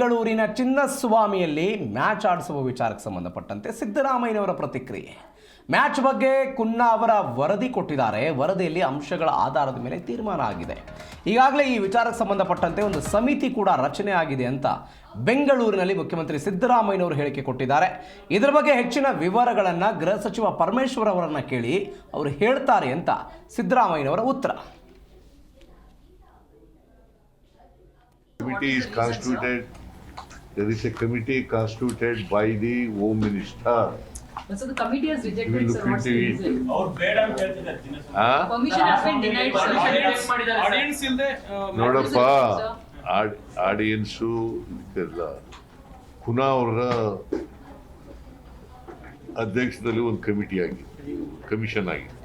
ಬೆಂಗಳೂರಿನ ಚಿನ್ನಸ್ವಾಮಿಯಲ್ಲಿ ಮ್ಯಾಚ್ ಆಡಿಸುವ ವಿಚಾರಕ್ಕೆ ಸಂಬಂಧಪಟ್ಟಂತೆ ಸಿದ್ದರಾಮಯ್ಯನವರ ಪ್ರತಿಕ್ರಿಯೆ. ಮ್ಯಾಚ್ ಬಗ್ಗೆ ಕುನ್ನಾ ಅವರ ವರದಿ ಕೊಟ್ಟಿದ್ದಾರೆ. ವರದಿಯಲ್ಲಿ ಅಂಶಗಳ ಆಧಾರದ ಮೇಲೆ ತೀರ್ಮಾನ ಆಗಿದೆ. ಈಗಾಗಲೇ ಈ ವಿಚಾರಕ್ಕೆ ಸಂಬಂಧಪಟ್ಟಂತೆ ಒಂದು ಸಮಿತಿ ಕೂಡ ರಚನೆ ಆಗಿದೆ ಅಂತ ಬೆಂಗಳೂರಿನಲ್ಲಿ ಮುಖ್ಯಮಂತ್ರಿ ಸಿದ್ದರಾಮಯ್ಯನವರು ಹೇಳಿಕೆ ಕೊಟ್ಟಿದ್ದಾರೆ. ಇದರ ಬಗ್ಗೆ ಹೆಚ್ಚಿನ ವಿವರಗಳನ್ನು ಗೃಹ ಸಚಿವ ಪರಮೇಶ್ವರ್ ಅವರನ್ನು ಕೇಳಿ ಅವರು ಹೇಳ್ತಾರೆ ಅಂತ ಸಿದ್ದರಾಮಯ್ಯನವರ ಉತ್ತರ. Committee is constituted, there is a committee constituted by the Home Minister. So the committee has We will rejected, look sir, what's the into it. reason? Huh? Permission has been denied, sir. Audience audience ಇಲ್ಲದೆ ನೋಡಪ್ಪ audience ಇದೆಲ್ಲ ಕುನಾ ಅವರ ಅಧ್ಯಕ್ಷದಲ್ಲಿ ಒಂದು committee ಆಗಿದೆ commission ಆಗಿದೆ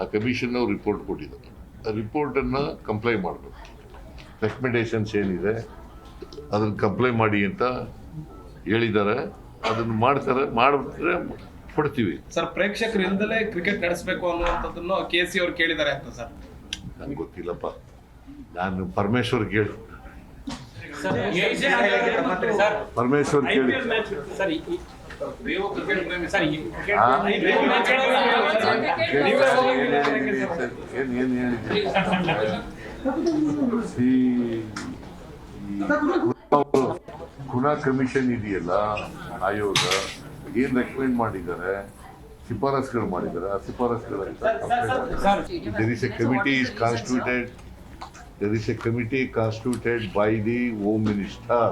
ಆ commission ಅವ್ರು report ಕೊಟ್ಟಿದ್ದಾರೆ ಆ ರಿಪೋರ್ಟನ್ನು ಕಂಪ್ಲೈ ಮಾಡಬೇಕು ರೆಕಮೆಂಡೇಶನ್ಸ್ ಏನಿದೆ ಅದನ್ನು ಕಂಪ್ಲೈ ಮಾಡಿ ಅಂತ ಹೇಳಿದ್ದಾರೆ. ಅದನ್ನು ಮಾಡ್ತಾರೆ ಮಾಡಿದ್ರೆ ಕೊಡ್ತೀವಿ. ಸರ್ ಪ್ರೇಕ್ಷಕರು ಇಲ್ದಲೇ ಕ್ರಿಕೆಟ್ ನಡೆಸಬೇಕು ಅನ್ನುವಂಥದ್ದನ್ನು ಕೆ ಸಿ ಅವ್ರು ಕೇಳಿದ್ದಾರೆ ಅಂತ ಸರ್ ನನಗೆ ಗೊತ್ತಿಲ್ಲಪ್ಪ. ನಾನು ಪರಮೇಶ್ವರ್ ಕೇಳಿ. ಪರಮೇಶ್ವರ್ ಕೇಳಿ. ಏನು ಏನು ಏನ್ ಹೇಳಿದ್ರಿ ಖುನಾ ಕಮಿಷನ್ ಇದೆಯಲ್ಲ ಆಯೋಗ ಏನ್ ರೆಕಮೆಂಡ್ ಮಾಡಿದ್ದಾರೆ ಶಿಫಾರಸ್ಗಳು ಮಾಡಿದ್ದಾರೆ ಆ ಶಿಫಾರಸ್ಗಳ is a committee is constituted, there is a committee constituted by the Home Minister.